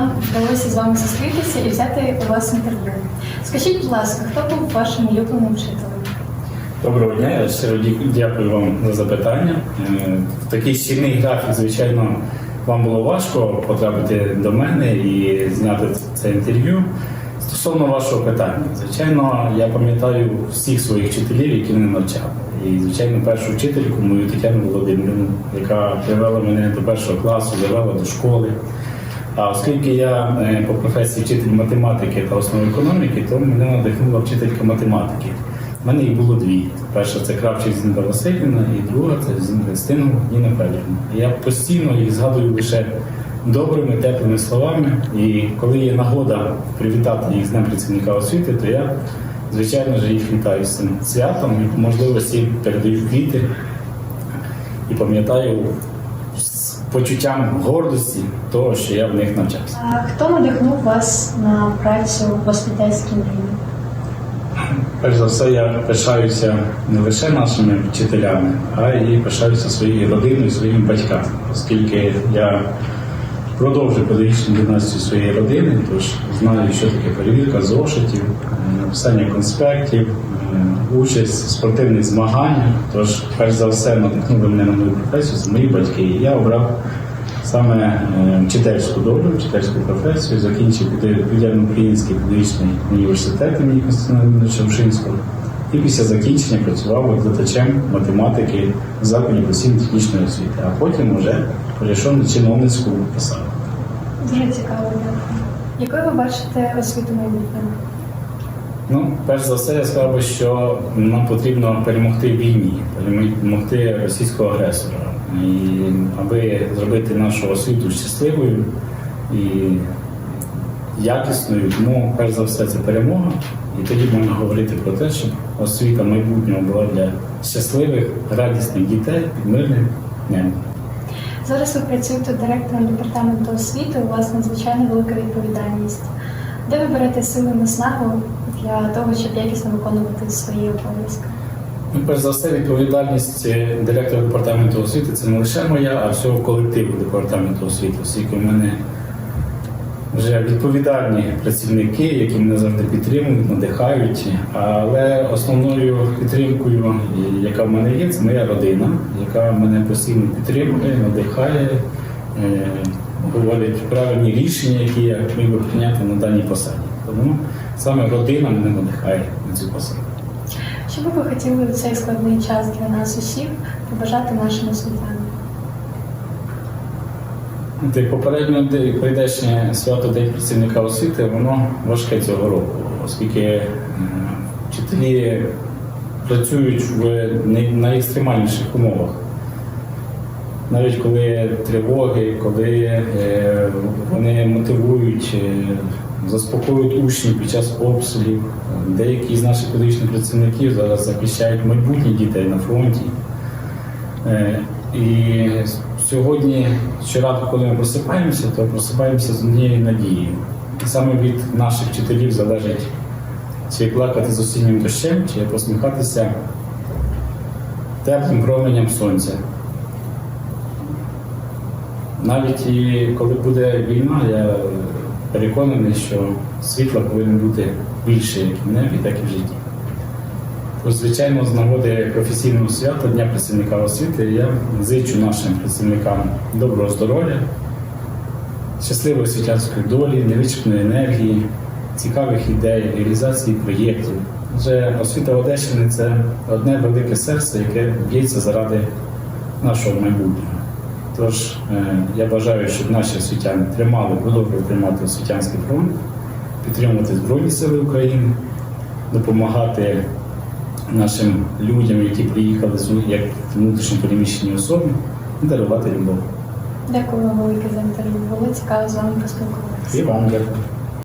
нам вдалося з вами зустрітися і взяти у вас інтерв'ю. Скажіть, будь ласка, хто був вашим улюбленим вчителем? Доброго дня, я щиро дякую вам за запитання. Е, такий щільний графік, звичайно, вам було важко потрапити до мене і зняти це інтерв'ю. Стосовно вашого питання, звичайно, я пам'ятаю всіх своїх вчителів, які мене навчали. І, звичайно, першу вчительку, мою Тетяну Володимирівну, яка привела мене до першого класу, завела до школи. А оскільки я е, по професії вчитель математики та основи економіки, то мене надихнула вчителька математики. У мене їх було дві. Перша це Кравчик Зінда Васильівна, і друга це Зінвестина Ніна Федорівна. Я постійно їх згадую лише добрими, теплими словами. І коли є нагода привітати їх з Днем працівника освіти, то я, звичайно ж, їх вітаю з цим святом і по можливості передаю квіти і пам'ятаю почуттям гордості того, що я в них навчався. А хто надихнув вас на працю в госпітальській лінії? Перш за все, я пишаюся не лише нашими вчителями, а й пишаюся своєю родиною, своїми батьками, оскільки я продовжую педагогічну династію своєї родини, тож знаю, що таке перевірка зошитів, е, написання конспектів, е, участь в спортивних змаганнях. Тож, перш за все, надихнули мене на мою професію, це мої батьки. І я обрав саме е, вчительську долю, вчительську професію, закінчив Південно-Український педагогічний університет імені Константина Шевшинського. І після закінчення працював викладачем математики в закладі професійно-технічної освіти, а потім вже перейшов на чиновницьку посаду. Дуже цікаво, дякую. Якою ви бачите освіту майбутнього? Ну, перш за все, я сказав би, що нам потрібно перемогти в війні, перемогти російського агресора. І аби зробити нашу освіту щасливою і якісною, тому перш за все це перемога. І тоді можна говорити про те, щоб освіта майбутнього була для щасливих, радісних дітей під мирним днем. Зараз ви працюєте директором департаменту освіти, у вас надзвичайно велика відповідальність. Де ви берете сили і наснагу для того, щоб якісно виконувати свої обов'язки? Ну, перш за все, відповідальність е, директора департаменту освіти це не лише моя, а всього колективу департаменту освіти, оскільки в мене вже відповідальні працівники, які мене завжди підтримують, надихають. Але основною підтримкою, яка в мене є, це моя родина, яка мене постійно підтримує, надихає, е, говорить правильні рішення, які я міг би прийняти на даній посаді. Тому саме родина мене надихає на цю посаду. Що би ви хотіли у цей складний час для нас усіх побажати нашим освітянам? Ти попередньо прийдешнє свято День працівника освіти, воно важке цього року, оскільки е, вчителі працюють в найекстремальніших умовах. Навіть коли тривоги, коли е, вони мотивують, е, заспокоюють учнів під час обстрілів. Деякі з наших педагогічних працівників зараз захищають майбутнє дітей на фронті. І сьогодні, щоранку, коли ми просипаємося, то просипаємося з однією надією. Саме від наших вчителів залежить, чи плакати з осіннім дощем, чи посміхатися теплим променям сонця. Навіть і коли буде війна, я переконаний, що світла повинно бути більше як в небі, так і в житті. Звичайно, з нагоди професійного свята Дня працівника освіти я зичу нашим працівникам доброго здоров'я, щасливої освітянської долі, невичерпної енергії, цікавих ідей, реалізації проєктів. Адже освіта Одещини це одне велике серце, яке б'ється заради нашого майбутнього. Тож е, я бажаю, щоб наші освітяни тримали, продовжували тримати освітянський фронт, підтримувати Збройні Сили України, допомагати нашим людям, які приїхали з як внутрішньо переміщені особи, дарувати любов. Дякую вам велике за інтерв'ю. Було цікаво з вами поспілкуватися. І вам дякую.